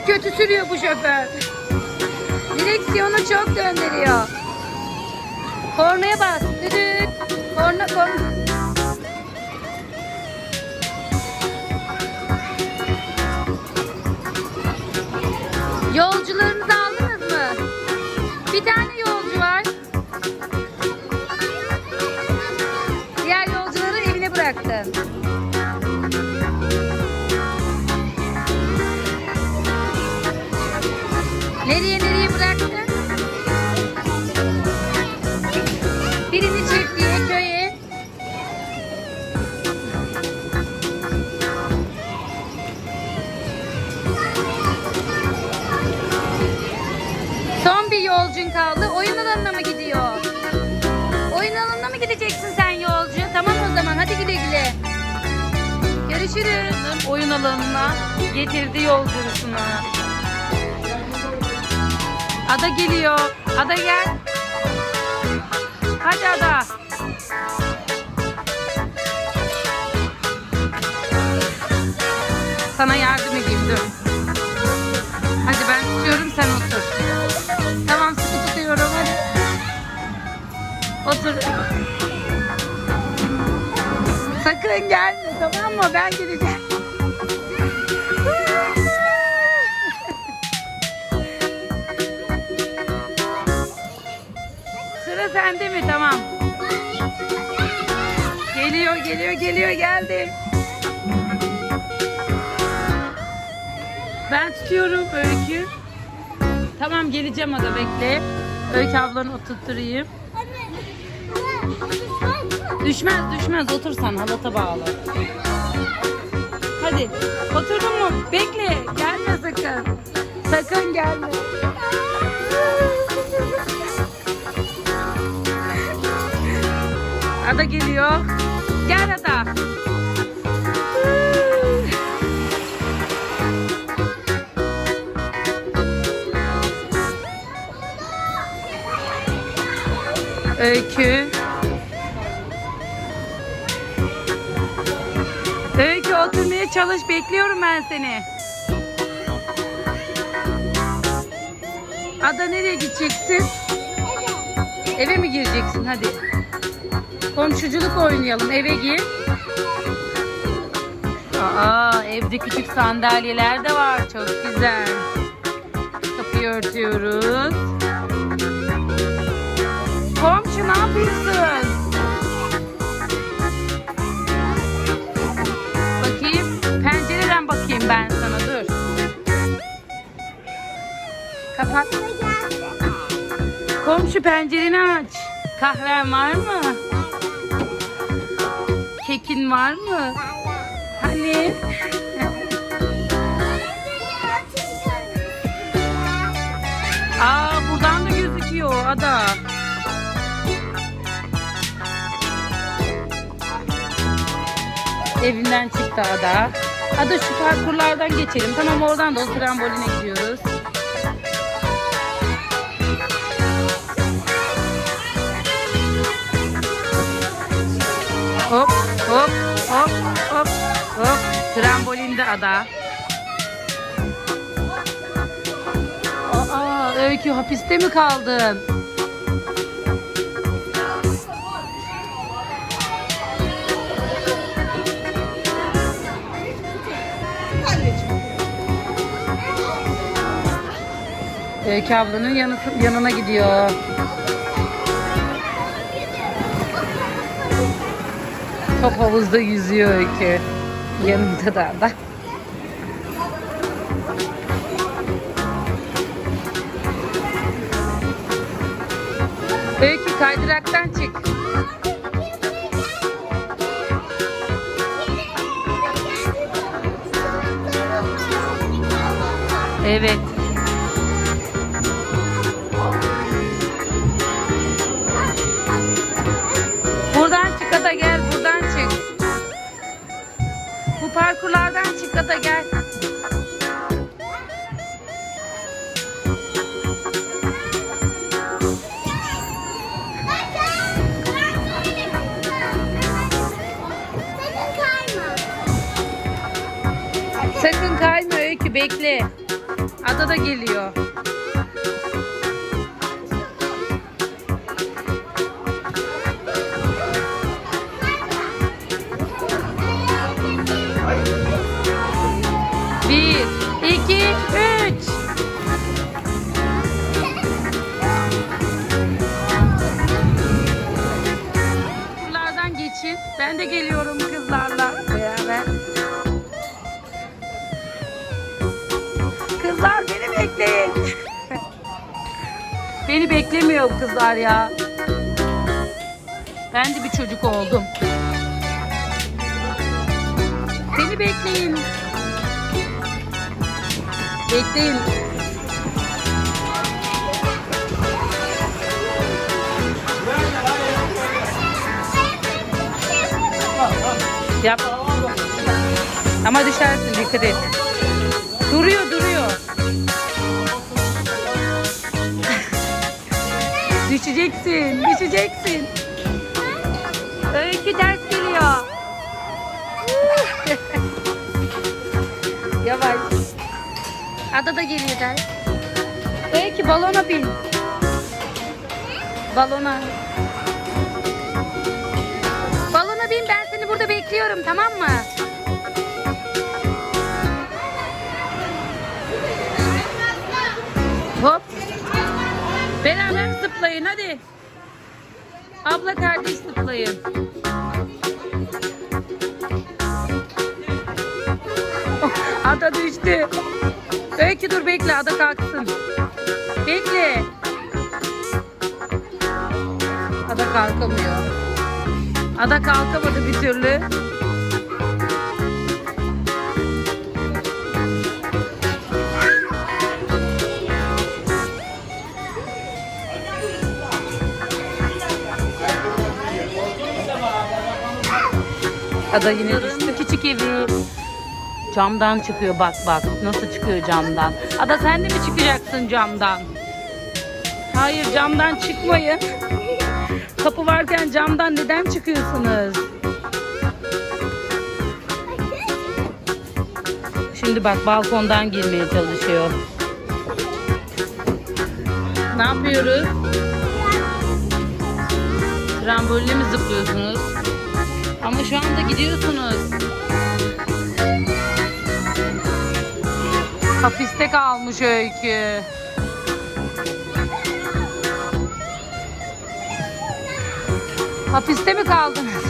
Çok kötü sürüyor bu şoför. Direksiyonu çok döndürüyor. Kornaya bas. Düdük. Korna korna. Yolcularınızı aldınız mı? Bir tane yolcu var. Diğer yolcuları evine bıraktın. Nereye nereye bıraktın? Birini çiftliğe, köye. Son bir yolcun kaldı. Oyun alanına mı gidiyor? Oyun alanına mı gideceksin sen yolcu? Tamam o zaman hadi güle güle. Görüşürüz. Oyun alanına getirdi yolcusunu. Ada geliyor. Ada gel. Hadi Ada. Sana yardım edeyim dur. Hadi ben tutuyorum sen otur. Tamam sıkı tutuyorum hadi. Otur. Sakın gelme tamam mı? Ben geleceğim. Sende mi? Tamam. Geliyor, geliyor, geliyor, geldi. Ben tutuyorum Öykü. Tamam geleceğim ada bekle. Öykü ablanı oturtturayım. Düşmez düşmez otur sen halata bağlı. Hadi oturdun mu? Bekle gelme sakın. Sakın gelme. Ada geliyor. Gel Ada. Öykü. Öykü oturmaya çalış. Bekliyorum ben seni. Ada nereye gideceksin? Eve mi gireceksin? Hadi. Komşuculuk oynayalım. Eve gir. Aa, evde küçük sandalyeler de var. Çok güzel. Kapıyı örtüyoruz. Komşu ne yapıyorsun? Bakayım. Pencereden bakayım ben sana. Dur. Kapat. Komşu pencereni aç. Kahven var mı? Kekin var mı? Hani? Aa buradan da gözüküyor ada. Evinden çıktı ada. Ada şu parkurlardan geçelim. Tamam oradan da o tramboline gidiyoruz. Hop hop hop hop hop. Trambolinde ada. Aa Öykü hapiste mi kaldın? Öykü ablanın yanı, yanına gidiyor. Top havuzda yüzüyor Öykü. Yanında da da. Öykü kaydıraktan çık. Evet. Bekle. Ada da geliyor. Bir, iki, üç. Kızlardan geçin. Ben de geliyorum beni beklemiyor bu kızlar ya. Ben de bir çocuk oldum. Beni bekleyin. Bekleyin. Yap. Ama düşersin dikkat et. Duruyor duruyor. Düşeceksin, düşeceksin. Öykü ters geliyor. Yavaş. Ada da geliyor ters. Öykü balona bin. Balona. Balona bin ben seni burada bekliyorum tamam mı? Zıplayın hadi. Abla kardeş zıplayın. Ada düştü. Öykü dur bekle ada kalksın. Bekle. Ada kalkamıyor. Ada kalkamadı bir türlü. Ada yine düştü. Küçük evi. Camdan çıkıyor bak bak. Nasıl çıkıyor camdan. Ada sen de mi çıkacaksın camdan? Hayır camdan çıkmayın. Kapı varken camdan neden çıkıyorsunuz? Şimdi bak balkondan girmeye çalışıyor. Ne yapıyoruz? Trambolinle mi zıplıyorsunuz? Ama şu anda gidiyorsunuz. Hapiste kalmış öykü. Hapiste mi kaldınız?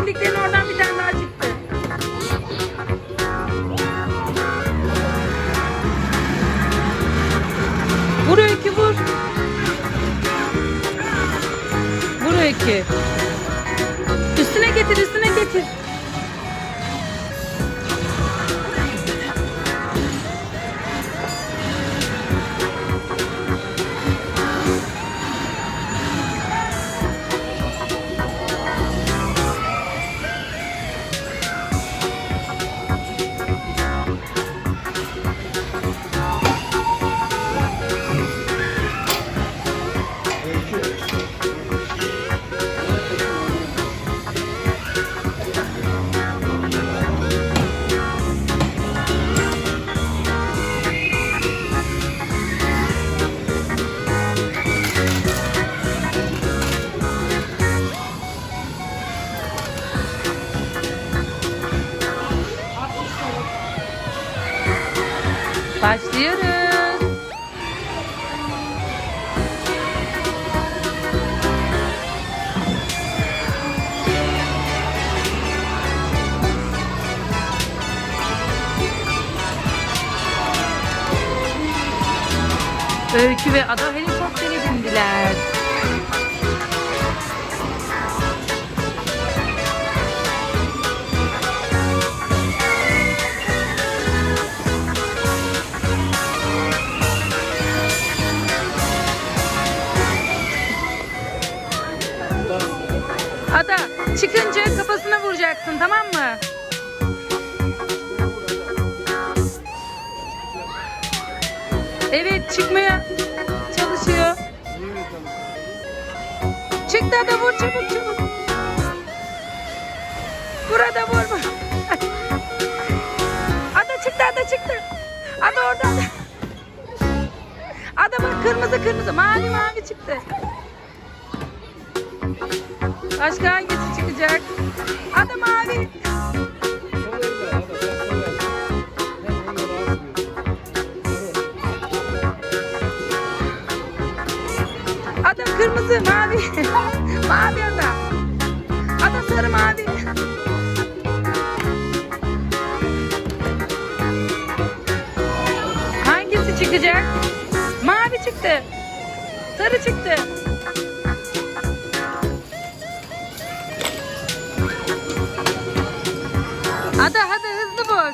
Yeşilliklerin oradan bir tane daha çıktı. Vur öykü vur. Vur öykü. Öykü ve Ada helikoptere bindiler. Ada çıkınca kafasına vuracaksın tamam mı? Çıkmaya çalışıyor. Çıktı ada vur çabuk çabuk. Vur ada vur vur. Ada çıktı ada çıktı. Ada orada ada. Ada bak kırmızı kırmızı mavi mavi çıktı. Başka hangisi çıkacak? Çıkacak? Mavi çıktı. Sarı çıktı. Ada hadi hızlı vur.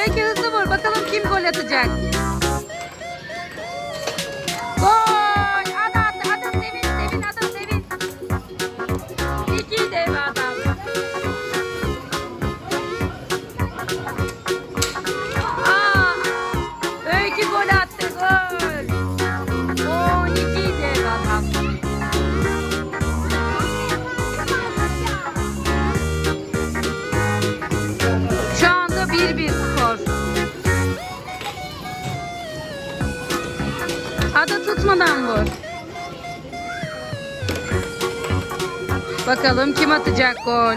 Öykü hızlı vur. Bakalım kim gol atacak. Ada tutmadan vur. Bakalım kim atacak gol.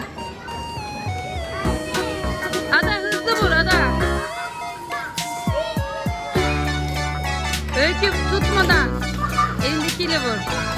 Ada hızlı vur Ada. Öykü tutmadan. Elindekiyle vur.